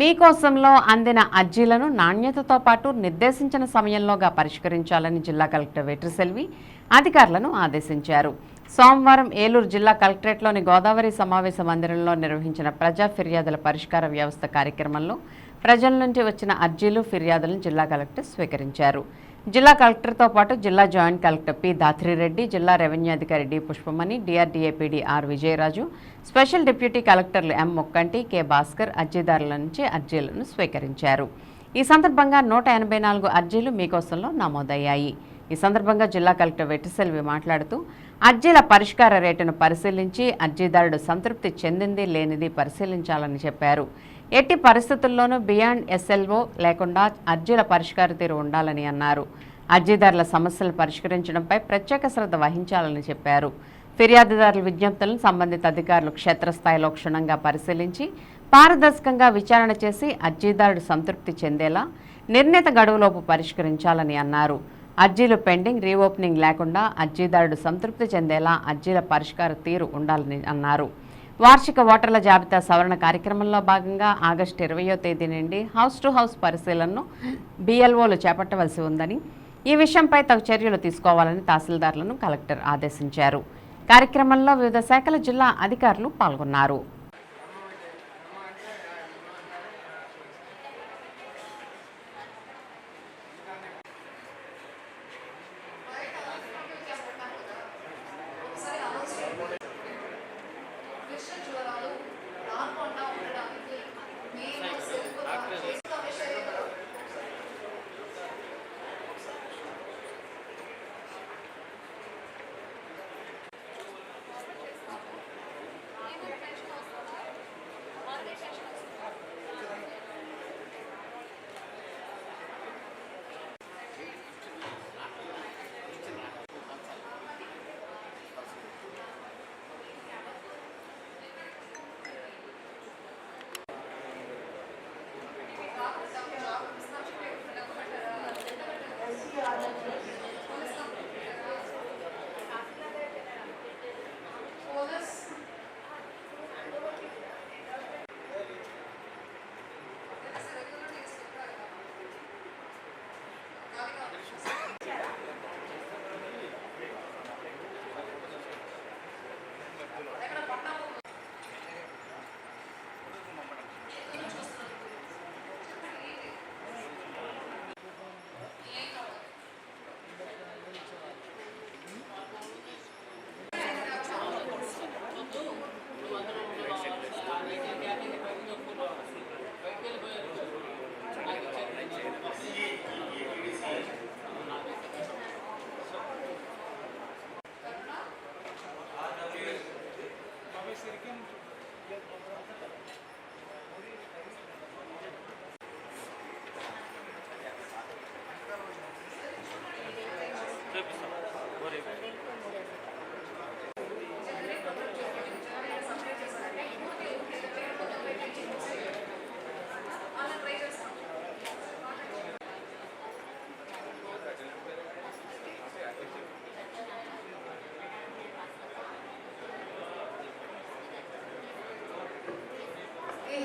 మీకోసంలో అందిన అర్జీలను నాణ్యతతో పాటు నిర్దేశించిన సమయంలోగా పరిష్కరించాలని జిల్లా కలెక్టర్ వెట్రిసెల్వి అధికారులను ఆదేశించారు. సోమవారం ఏలూరు జిల్లా కలెక్టరేట్లోని గోదావరి సమావేశ మందిరంలో నిర్వహించిన ప్రజా ఫిర్యాదుల పరిష్కార వ్యవస్థ కార్యక్రమంలో ప్రజల నుండి వచ్చిన అర్జీలు ఫిర్యాదులను జిల్లా కలెక్టర్ స్వీకరించారు. జిల్లా కలెక్టర్తో పాటు జిల్లా జాయింట్ కలెక్టర్ పి దాత్రిరెడ్డి జిల్లా రెవెన్యూ అధికారి D Pushpamani DRDA PD R Vijayaraju special deputy కలెక్టర్లు ఎం మొక్కంటి కె భాస్కర్ అర్జీదారుల నుంచి అర్జీలను స్వీకరించారు. ఈ సందర్భంగా నూట ఎనభై నాలుగు అర్జీలు మీకోసంలో నమోదయ్యాయి. ఈ సందర్భంగా జిల్లా కలెక్టర్ వెట్టిసెల్వి మాట్లాడుతూ అర్జీల పరిష్కార రేటును పరిశీలించి అర్జీదారుడు సంతృప్తి చెందింది లేనిది పరిశీలించాలని చెప్పారు. ఎట్టి పరిస్థితుల్లోనూ బియాండ్ ఎస్ఎల్ఓ లేకుండా అర్జీల పరిష్కార తీరు ఉండాలని అన్నారు. అర్జీదారుల సమస్యలు పరిష్కరించడంపై ప్రత్యేక శ్రద్ధ వహించాలని చెప్పారు. ఫిర్యాదుదారుల విజ్ఞప్తులను సంబంధిత అధికారులు క్షేత్రస్థాయిలో క్షుణ్ణంగా పరిశీలించి పారదర్శకంగా విచారణ చేసి అర్జీదారుడు సంతృప్తి చెందేలా నిర్ణీత గడువులోపు పరిష్కరించాలని అన్నారు. అర్జీలు పెండింగ్ రీఓపెనింగ్ లేకుండా అర్జీదారుడు సంతృప్తి చెందేలా అర్జీల పరిష్కార తీరు ఉండాలని అన్నారు. వార్షిక ఓటర్ల జాబితా సవరణ కార్యక్రమంలో భాగంగా ఆగస్టు ఇరవయో తేదీ నుండి హౌస్ టు హౌస్ పరిశీలనను బీఎల్ఓలు చేపట్టవలసి ఉందని ఈ విషయంపై తగు చర్యలు తీసుకోవాలని తహసీల్దార్లను కలెక్టర్ ఆదేశించారు. కార్యక్రమంలో వివిధ శాఖల జిల్లా అధికారులు పాల్గొన్నారు. విష జ్వరాలు రాకుండా ఉండడానికి మేము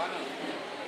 Why not?